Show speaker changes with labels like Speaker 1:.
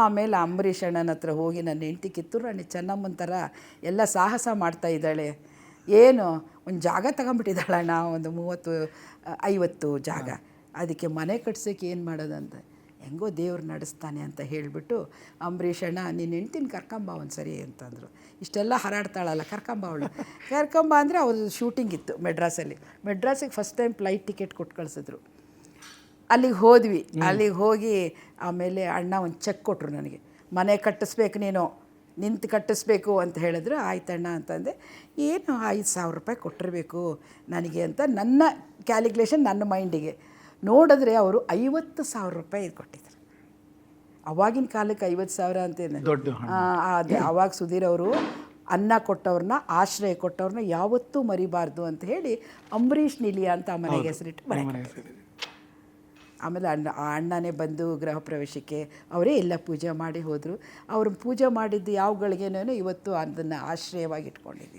Speaker 1: ಆಮೇಲೆ ಅಂಬರೀಷ್ ಅಣ್ಣನ ಹತ್ರ ಹೋಗಿ ನನ್ನ ಹೆಂಡತಿ ಕಿತ್ತೂರು ರಾಣಿ ಚೆನ್ನಮ್ಮನ ಥರ ಎಲ್ಲ ಸಾಹಸ ಮಾಡ್ತಾ ಇದ್ದಾಳೆ. ಏನು? ಒಂದು ಜಾಗ ತಗೊಂಬಿಟ್ಟಿದ್ದಾಳಣ್ಣ ಒಂದು ಮೂವತ್ತು ಐವತ್ತು ಜಾಗ. ಅದಕ್ಕೆ ಮನೆ ಕಟ್ಸೋಕ್ಕೆ ಏನು ಮಾಡೋದಂತ? ಹೆಂಗೋ ದೇವ್ರು ನಡೆಸ್ತಾನೆ ಅಂತ ಹೇಳಿಬಿಟ್ಟು ಅಂಬರೀಷ್ ಅಣ್ಣ ನಿನ್ನ ಹೆಂಡ್ತಿನ ಕರ್ಕೊಂಬ ಒಂದು ಸರಿ ಅಂತಂದರು. ಇಷ್ಟೆಲ್ಲ ಹರಾಡ್ತಾಳಲ್ಲ ಕರ್ಕೊಂಬ ಅವಳು. ಕರ್ಕೊಂಬ ಅಂದರೆ ಅವ್ರದ್ದು ಶೂಟಿಂಗ್ ಇತ್ತು ಮೆಡ್ರಾಸಲ್ಲಿ. ಮೆಡ್ರಾಸಿಗೆ ಫಸ್ಟ್ ಟೈಮ್ ಫ್ಲೈಟ್ ಟಿಕೆಟ್ ಕೊಟ್ಟು ಕಳಿಸಿದ್ರು. ಅಲ್ಲಿಗೆ ಹೋದ್ವಿ. ಅಲ್ಲಿಗೆ ಹೋಗಿ ಆಮೇಲೆ ಅಣ್ಣ ಒಂದು ಚೆಕ್ ಕೊಟ್ಟರು ನನಗೆ. ಮನೆ ಕಟ್ಟಿಸ್ಬೇಕು ನೀನು ನಿಂತು ಕಟ್ಟಿಸ್ಬೇಕು ಅಂತ ಹೇಳಿದ್ರು. ಆಯ್ತಣ್ಣ ಅಂತಂದೆ. ಏನು ಐದು ಸಾವಿರ ರೂಪಾಯಿ ಕೊಟ್ಟಿರಬೇಕು ನನಗೆ ಅಂತ ನನ್ನ ಕ್ಯಾಲ್ಕುಲೇಷನ್ ನನ್ನ ಮೈಂಡಿಗೆ ನೋಡಿದ್ರೆ ಅವರು ಐವತ್ತು ಸಾವಿರ ರೂಪಾಯಿ ಕೊಟ್ಟಿದ್ರು. ಅವಾಗಿನ ಕಾಲಕ್ಕೆ ಐವತ್ತು ಸಾವಿರ ಅಂತೇನೆ
Speaker 2: ದೊಡ್ಡ
Speaker 1: ಅದೇ. ಅವಾಗ ಸುಧೀರ್ ಅವರು ಅನ್ನ ಕೊಟ್ಟವ್ರನ್ನ ಆಶ್ರಯ ಕೊಟ್ಟವ್ರನ್ನ ಯಾವತ್ತೂ ಮರಿಬಾರ್ದು ಅಂತ ಹೇಳಿ ಅಂಬರೀಷ್ ನಿಲಿಯ ಅಂತ ಆ ಮನೆಗೆ ಹೆಸರಿಟ್ಟು ಮನೆ. ಆಮೇಲೆ ಅಣ್ಣ, ಆ ಅಣ್ಣನೇ ಬಂದು ಗೃಹ ಪ್ರವೇಶಕ್ಕೆ ಅವರೇ ಎಲ್ಲ ಪೂಜೆ ಮಾಡಿ ಹೋದರು. ಅವರು ಪೂಜೆ ಮಾಡಿದ್ದು ಯಾವ ಗಳಿಗೆನೋ ಇವತ್ತು ಅದನ್ನು ಆಶ್ರಯವಾಗಿ ಇಟ್ಕೊಂಡಿದ್ದೀವಿ.